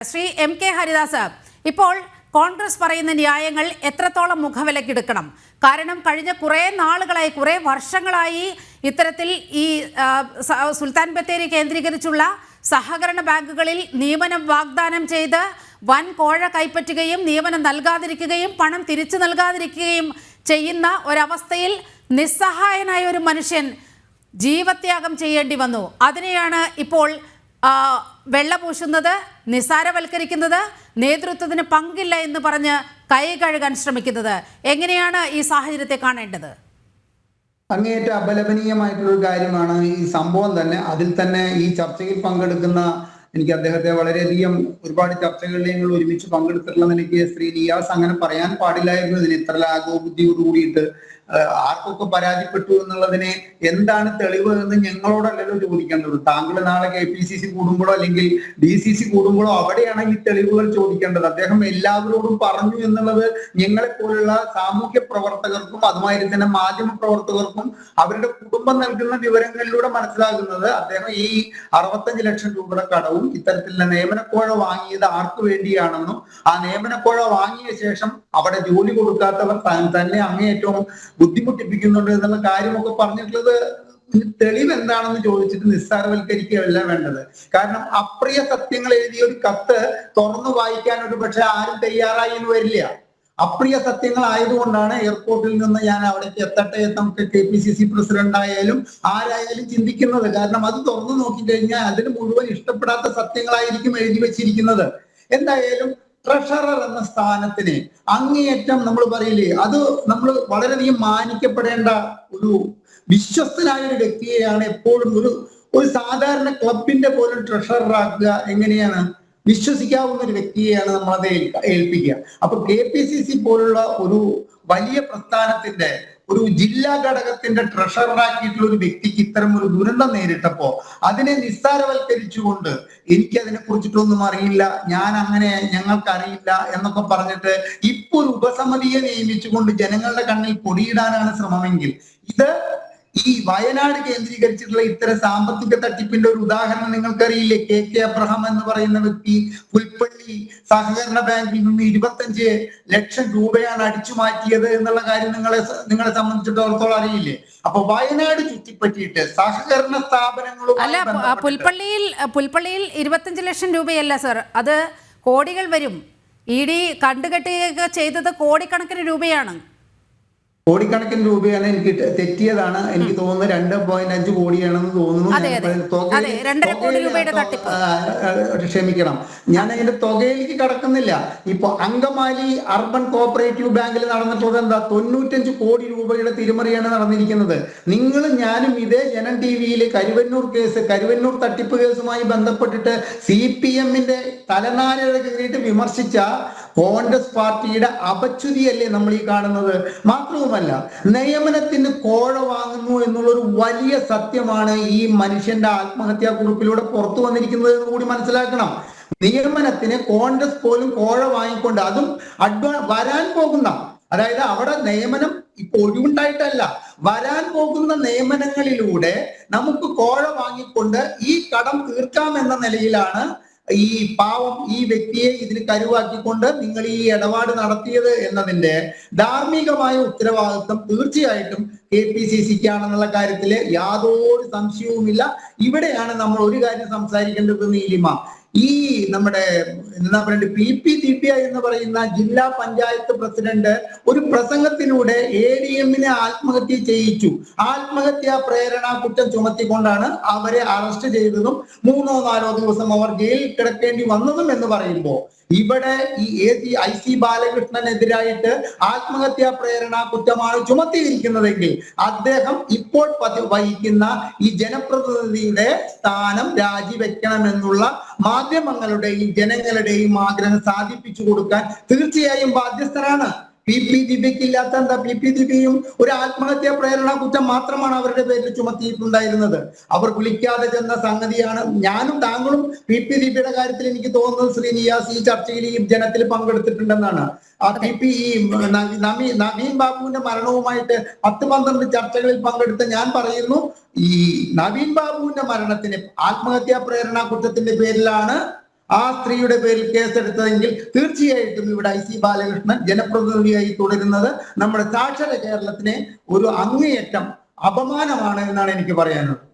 Shri M K Haridas ഇപ്പോൾ കോൺഗ്രസ് പറയുന്ന ന്യായങ്ങൾ എത്രത്തോളം മുഖവിലക്കെടുക്കണം? കാരണം കഴിഞ്ഞ കുറേ നാളുകളായി കുറേ വർഷങ്ങളായി ഇത്തരത്തിൽ ഈ സുൽത്താൻ ബത്തേരി കേന്ദ്രീകരിച്ചുള്ള സഹകരണ ബാങ്കുകളിൽ നിയമനം വാഗ്ദാനം ചെയ്ത് വൻ കോഴ കൈപ്പറ്റുകയും നിയമനം നൽകാതിരിക്കുകയും പണം തിരിച്ചു നൽകാതിരിക്കുകയും ചെയ്യുന്ന ഒരവസ്ഥയിൽ നിസ്സഹായനായ ഒരു മനുഷ്യൻ ജീവത്യാഗം ചെയ്യേണ്ടി വന്നു. അതിനെയാണ് ഇപ്പോൾ വെള്ളപൂശുന്നത് നിസാരവൽക്കരിക്കുന്നത് നേതൃത്വത്തിന് പങ്കില്ല എന്ന് പറഞ്ഞ് കൈ കഴുകാൻ ശ്രമിക്കുന്നത്. എങ്ങനെയാണ് ഈ സാഹചര്യത്തെ കാണേണ്ടത്? അങ്ങേയറ്റം അപലപനീയമായിട്ടുള്ള ഒരു കാര്യമാണ് ഈ സംഭവം തന്നെ. അതിൽ തന്നെ ഈ ചർച്ചയിൽ പങ്കെടുക്കുന്ന എനിക്ക് അദ്ദേഹത്തെ വളരെയധികം ഒരുപാട് ചർച്ചകളിൽ ഞങ്ങൾ ഒരുമിച്ച് പങ്കെടുത്തിട്ടുള്ള നിലയ്ക്ക് ശ്രീ നിയാസ് അങ്ങനെ പറയാൻ പാടില്ലായിരുന്നു. ഇതിന് ഇത്ര ലാഘവബുദ്ധിയോട് കൂടിയിട്ട് ആർക്കൊക്കെ പരാജയപ്പെട്ടു എന്നുള്ളതിനെ എന്താണ് തെളിവ് എന്ന് ഞങ്ങളോടല്ലല്ലോ ചോദിക്കേണ്ടത്. താങ്കൾ നാളെ കെ പി സി സി കൂടുമ്പോഴോ അല്ലെങ്കിൽ ഡി സി സി കൂടുമ്പോഴോ അവിടെയാണ് ഈ തെളിവുകൾ ചോദിക്കേണ്ടത്. അദ്ദേഹം എല്ലാവരോടും പറഞ്ഞു എന്നുള്ളത് ഞങ്ങളെ പോലുള്ള സാമൂഹ്യ പ്രവർത്തകർക്കും അതുമാതിരി തന്നെ മാധ്യമ പ്രവർത്തകർക്കും അവരുടെ കുടുംബം നൽകുന്ന വിവരങ്ങളിലൂടെ മനസ്സിലാകുന്നത് അദ്ദേഹം ഈ അറുപത്തഞ്ച് ലക്ഷം രൂപയുടെ കടവും ഇത്തരത്തിലുള്ള നിയമനക്കോഴ വാങ്ങിയത് ആർക്ക് വേണ്ടിയാണെന്നും ആ നിയമനക്കോഴ വാങ്ങിയ ശേഷം അവിടെ ജോലി കൊടുക്കാത്തവർ തന്നെ അങ്ങേയറ്റവും ബുദ്ധിമുട്ടിപ്പിക്കുന്നുണ്ട് എന്നുള്ള കാര്യമൊക്കെ പറഞ്ഞിട്ടുള്ളത് തെളിവ് എന്താണെന്ന് ചോദിച്ചിട്ട് നിസ്സാരവൽക്കരിക്കുകയല്ല വേണ്ടത്. കാരണം അപ്രിയ സത്യങ്ങൾ എഴുതിയ ഒരു കത്ത് തുറന്നു വായിക്കാൻ ഒരു പക്ഷെ ആരും തയ്യാറായി എന്ന് വരില്ല. അപ്രിയ സത്യങ്ങൾ ആയതുകൊണ്ടാണ് എയർപോർട്ടിൽ നിന്ന് ഞാൻ അവിടേക്ക് എത്തട്ടെ നമുക്ക് K P C C president ആയാലും ആരായാലും ചിന്തിക്കുന്നത്. കാരണം അത് തുറന്നു നോക്കി കഴിഞ്ഞാൽ അതിന് മുഴുവൻ ഇഷ്ടപ്പെടാത്ത സത്യങ്ങളായിരിക്കും എഴുതി വെച്ചിരിക്കുന്നത്. എന്തായാലും ട്രഷറർ എന്ന സ്ഥാനത്തിന് അങ്ങേയറ്റം നമ്മൾ പറയില്ലേ അത് നമ്മൾ വളരെയധികം മാനിക്കപ്പെടേണ്ട ഒരു വിശ്വസ്തനായ ഒരു വ്യക്തിയെയാണ് എപ്പോഴും ഒരു ഒരു സാധാരണ ക്ലബിന്റെ പോലും ട്രഷറർ ആക്കുക എങ്ങനെയാണ്? വിശ്വസിക്കാവുന്ന ഒരു വ്യക്തിയെയാണ് നമ്മളത് ഏൽപ്പിക്കുക. അപ്പൊ കെ പി സി സി പോലുള്ള ഒരു വലിയ പ്രസ്ഥാനത്തിന്റെ ഒരു ജില്ലാ ഘടകത്തിന്റെ ട്രഷററാക്കിയിട്ടുള്ള ഒരു വ്യക്തിക്ക് ഇത്തരം ഒരു ദുരന്തം നേരിട്ടപ്പോ അതിനെ നിസ്സാരവൽക്കരിച്ചുകൊണ്ട് എനിക്ക് അതിനെ കുറിച്ചിട്ടൊന്നും അറിയില്ല ഞാൻ അങ്ങനെ ഞങ്ങൾക്ക് അറിയില്ല എന്നൊക്കെ പറഞ്ഞിട്ട് ഇപ്പൊ ഒരു ഉപസമിതിയെ നിയമിച്ചുകൊണ്ട് ജനങ്ങളുടെ കണ്ണിൽ പൊടിയിടാനാണ് ശ്രമമെങ്കിൽ ഇത് ഈ വയനാട് കേന്ദ്രീകരിച്ചിട്ടുള്ള ഇത്തരം സാമ്പത്തിക തട്ടിപ്പിന്റെ ഒരു ഉദാഹരണം നിങ്ങൾക്കറിയില്ലേ? കെ കെ അബ്രഹാം എന്ന് പറയുന്ന വ്യക്തി പുൽപ്പള്ളി സഹകരണ ബാങ്കിൽ നിന്ന് ഇരുപത്തഞ്ച് ലക്ഷം രൂപയാണ് അടിച്ചു മാറ്റിയത് എന്നുള്ള കാര്യം നിങ്ങളെ നിങ്ങളെ സംബന്ധിച്ചിടത്തോളം അറിയില്ലേ? അപ്പൊ വയനാട് ചുറ്റിപ്പറ്റിയിട്ട് സഹകരണ സ്ഥാപനങ്ങളും അല്ല പുൽപ്പള്ളിയിൽ പുൽപ്പള്ളിയിൽ ഇരുപത്തഞ്ച് ലക്ഷം രൂപയല്ല സർ. അത് കോടികൾ വരും. ഇ ഡി കണ്ടുകെട്ടുകയൊക്കെ ചെയ്തത് കോടിക്കണക്കിന് രൂപയാണ്. കോടിക്കണക്കിന് രൂപയാണ് എനിക്ക് തെറ്റിയതാണ്. എനിക്ക് തോന്നുന്നത് രണ്ട് പോയിന്റ് അഞ്ച് കോടിയാണെന്ന് തോന്നുന്നു. ക്ഷമിക്കണം. ഞാൻ അതിന്റെ തുകയിലേക്ക് കടക്കുന്നില്ല. ഇപ്പൊ അങ്കമാലി അർബൻ കോപ്പറേറ്റീവ് ബാങ്കിൽ നടന്നിട്ടുള്ളത് എന്താ? തൊണ്ണൂറ്റഞ്ച് കോടി രൂപയുടെ തിരിമറിയാണ് നടന്നിരിക്കുന്നത്. നിങ്ങൾ ഞാനും ഇതേ ജനം ടി വിയിൽ കരുവന്നൂർ കേസ് കരുവന്നൂർ തട്ടിപ്പ് കേസുമായി ബന്ധപ്പെട്ടിട്ട് സി പി എമ്മിന്റെ തലനാരിഴ വിമർശിച്ച കോൺഗ്രസ് പാർട്ടിയുടെ അപച്ചുതിയല്ലേ നമ്മൾ ഈ കാണുന്നത്? മാത്രവുമല്ല നിയമനത്തിന് കോഴ വാങ്ങുന്നു എന്നുള്ളൊരു വലിയ സത്യമാണ് ഈ മനുഷ്യന്റെ ആത്മഹത്യാ കുറിപ്പിലൂടെ പുറത്തു വന്നിരിക്കുന്നത് എന്ന് കൂടി മനസ്സിലാക്കണം. നിയമനത്തിന് കോൺഗ്രസ് പോലും കോഴ വാങ്ങിക്കൊണ്ട് അതും അഡ്വാ വരാൻ പോകുന്ന അതായത് അവിടെ നിയമനം ഇപ്പൊ ഒഴിവുണ്ടായിട്ടല്ല വരാൻ പോകുന്ന നിയമനങ്ങളിലൂടെ നമുക്ക് കോഴ വാങ്ങിക്കൊണ്ട് ഈ കടം തീർക്കാം എന്ന നിലയിലാണ് ഈ പാവം ഈ വ്യക്തിയെ ഇതിന് കരുവാക്കിക്കൊണ്ട് നിങ്ങൾ ഈ ഇടപാട് നടത്തിയത് എന്നതിന്റെ ധാർമ്മികമായ ഉത്തരവാദിത്വം തീർച്ചയായിട്ടും കെ പി സി സിക്കാണെന്നുള്ള കാര്യത്തിൽ യാതൊരു സംശയവുമില്ല. ഇവിടെയാണ് നമ്മൾ ഒരു കാര്യം സംസാരിക്കേണ്ടത് നീലിമ. ഈ നമ്മുടെ എന്താ പറയുക പി പി ദിവ്യ എന്ന് പറയുന്ന ജില്ലാ പഞ്ചായത്ത് പ്രസിഡന്റ് ഒരു പ്രസംഗത്തിലൂടെ എ ഡി എമ്മിനെ ആത്മഹത്യ ചെയ്യിച്ചു. ആത്മഹത്യാ പ്രേരണ കുറ്റം ചുമത്തിക്കൊണ്ടാണ് അവരെ അറസ്റ്റ് ചെയ്തതും മൂന്നോ നാലോ ദിവസം അവർ ജയിലിൽ കിടക്കേണ്ടി വന്നതും എന്ന് പറയുമ്പോൾ ഇവിടെ ഈ എ സി ഐ സി ബാലകൃഷ്ണനെതിരായിട്ട് ആത്മഹത്യാ പ്രേരണ കുറ്റമാണ് ചുമത്തിയിരിക്കുന്നതെങ്കിൽ അദ്ദേഹം ഇപ്പോൾ വഹിക്കുന്ന ഈ ജനപ്രതിനിധിയുടെ സ്ഥാനം രാജിവെക്കണമെന്നുള്ള മാധ്യമങ്ങളുടെയും ജനങ്ങളുടെയും ആഗ്രഹം സാധിപ്പിച്ചു കൊടുക്കാൻ തീർച്ചയായും ബാധ്യസ്ഥരാണ് പി പി ദിവ്യക്ക് ഇല്ലാത്ത എന്താ? പി പി ദിവ്യയും ഒരു ആത്മഹത്യാ പ്രേരണ കുറ്റം മാത്രമാണ് അവരുടെ പേരിൽ ചുമത്തിയിട്ടുണ്ടായിരുന്നത്. അവർ വിളിക്കാതെ ചെന്ന സംഗതിയാണ് ഞാനും താങ്കളും പി പി ദിവ്യയുടെ കാര്യത്തിൽ എനിക്ക് തോന്നുന്നത് ശ്രീ നിയാസ് ഈ ചർച്ചയിൽ ഈ ജനത്തിൽ പങ്കെടുത്തിട്ടുണ്ടെന്നാണ്. ആ പി പി ഈ നവീൻ നവീൻ ബാബുവിന്റെ മരണവുമായിട്ട് പത്ത് പന്ത്രണ്ട് ചർച്ചകളിൽ പങ്കെടുത്ത ഞാൻ പറയുന്നു ഈ നവീൻ ബാബുവിന്റെ മരണത്തിന് ആത്മഹത്യാ പ്രേരണ കുറ്റത്തിന്റെ പേരിലാണ് ആ സ്ത്രീയുടെ പേരിൽ കേസെടുത്തതെങ്കിൽ തീർച്ചയായിട്ടും ഇവിടെ ഐ സി ബാലകൃഷ്ണൻ ജനപ്രതിനിധിയായി തുടരുന്നത് നമ്മുടെ സാക്ഷര കേരളത്തിനെ ഒരു അങ്ങേയറ്റം അപമാനമാണ് എന്നാണ് എനിക്ക് പറയാനുള്ളത്.